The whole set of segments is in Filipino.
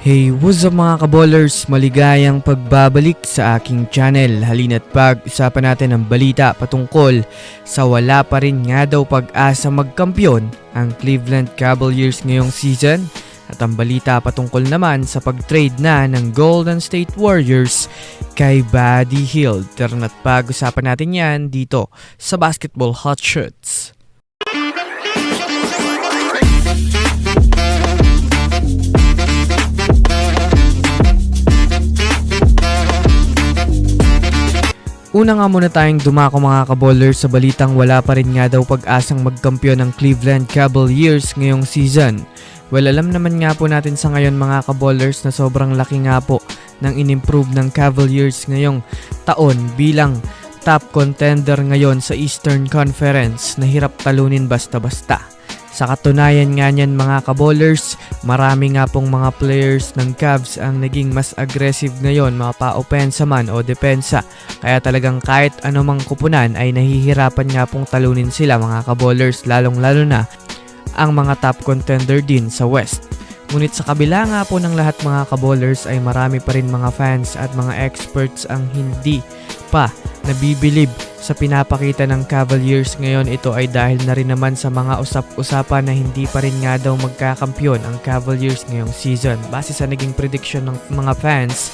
Hey, what's up mga kaballers? Maligayang pagbabalik sa aking channel. Halina't pag-usapan natin ang balita patungkol sa wala pa rin nga daw pag-asa magkampiyon ang Cleveland Cavaliers ngayong season. At ang balita patungkol naman sa pag-trade na ng Golden State Warriors kay Buddy Hield. Tara na't pag-usapan natin yan dito sa Basketball Hot Shots. Una nga muna tayong dumako mga kaballers sa balitang wala pa rin nga daw pag-asang magkampiyon ng Cleveland Cavaliers ngayong season. Well, alam naman nga po natin sa ngayon mga kaballers na sobrang laki nga po ng inimprove ng Cavaliers ngayong taon bilang top contender ngayon sa Eastern Conference na hirap talunin basta-basta. Sa katunayan nga niyan mga kaballers, marami nga pong mga players ng Cavs ang naging mas aggressive ngayon mga pa-opensa man o depensa. Kaya talagang kahit anumang kupunan ay nahihirapan nga pong talunin sila mga kaballers lalong lalo na ang mga top contender din sa West. Ngunit sa kabila nga po ng lahat mga kaballers ay marami pa rin mga fans at mga experts ang hindi pa nabibilib sa pinapakita ng Cavaliers ngayon ito ay dahil na rin naman sa mga usap-usapan na hindi pa rin nga daw magkakampyon ang Cavaliers ngayong season. Base sa naging prediction ng mga fans,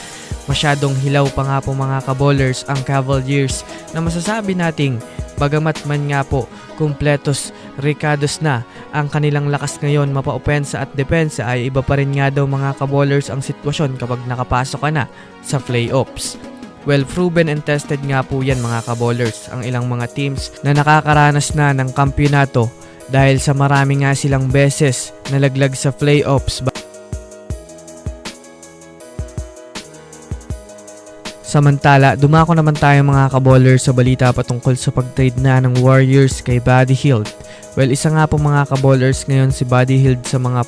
masyadong hilaw pa nga po mga kaballers ang Cavaliers na masasabi nating bagamat man nga po kumpletos Ricados na ang kanilang lakas ngayon mapa-opensa at depensa ay iba pa rin nga daw mga kaballers ang sitwasyon kapag nakapasok ka na sa playoffs. Well, proven and tested nga po yan mga kaballers ang ilang mga teams na nakakaranas na ng kampyonato dahil sa marami nga silang beses nalaglag sa playoffs Samantala, dumako naman tayo mga kaballers sa balita patungkol sa pag-trade na ng Warriors kay Buddy Hield. Well, isa nga po mga kaballers ngayon si Buddy Hield sa mga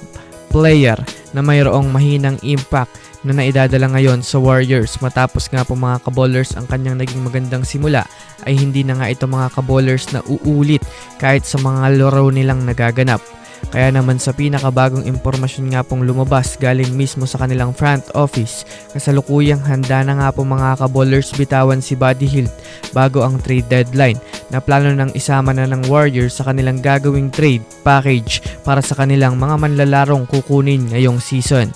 player na mayroong mahinang impact na naidadala ngayon sa Warriors matapos nga po mga kaballers ang kanyang naging magandang simula ay hindi na nga ito mga kaballers na uulit kahit sa mga laro nilang nagaganap. Kaya naman sa pinakabagong impormasyon nga pong lumabas galing mismo sa kanilang front office, kasalukuyang handa na nga po mga kaballers bitawan si Buddy Hield bago ang trade deadline na plano ng isama na ng Warriors sa kanilang gagawing trade package para sa kanilang mga manlalarong kukunin ngayong season.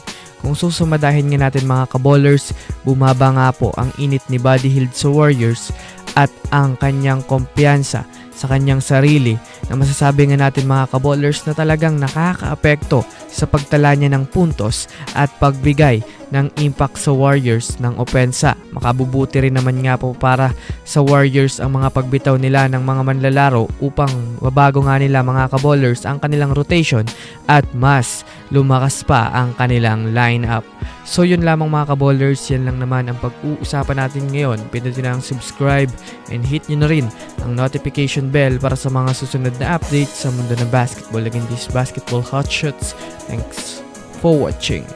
Kung susumadahin nga natin mga kaballers, bumaba nga po ang init ni Buddy Hield sa Warriors at ang kanyang kumpiyansa sa kanyang sarili na masasabi nga natin mga kaballers na talagang nakakaapekto sa pagtala niya ng puntos at pagbigay ng impact sa Warriors ng opensa. Makabubuti rin naman nga po para sa Warriors ang mga pagbitaw nila ng mga manlalaro upang mabago nga nila mga kaballers ang kanilang rotation at mas lumakas pa ang kanilang lineup. So yun lamang mga kaballers, yan lang naman ang pag-uusapan natin ngayon. Pindutin ang subscribe and hit nyo na rin ang notification bell para sa mga susunod na updates sa mundo ng basketball. Again, this basketball hot shots. Thanks for watching.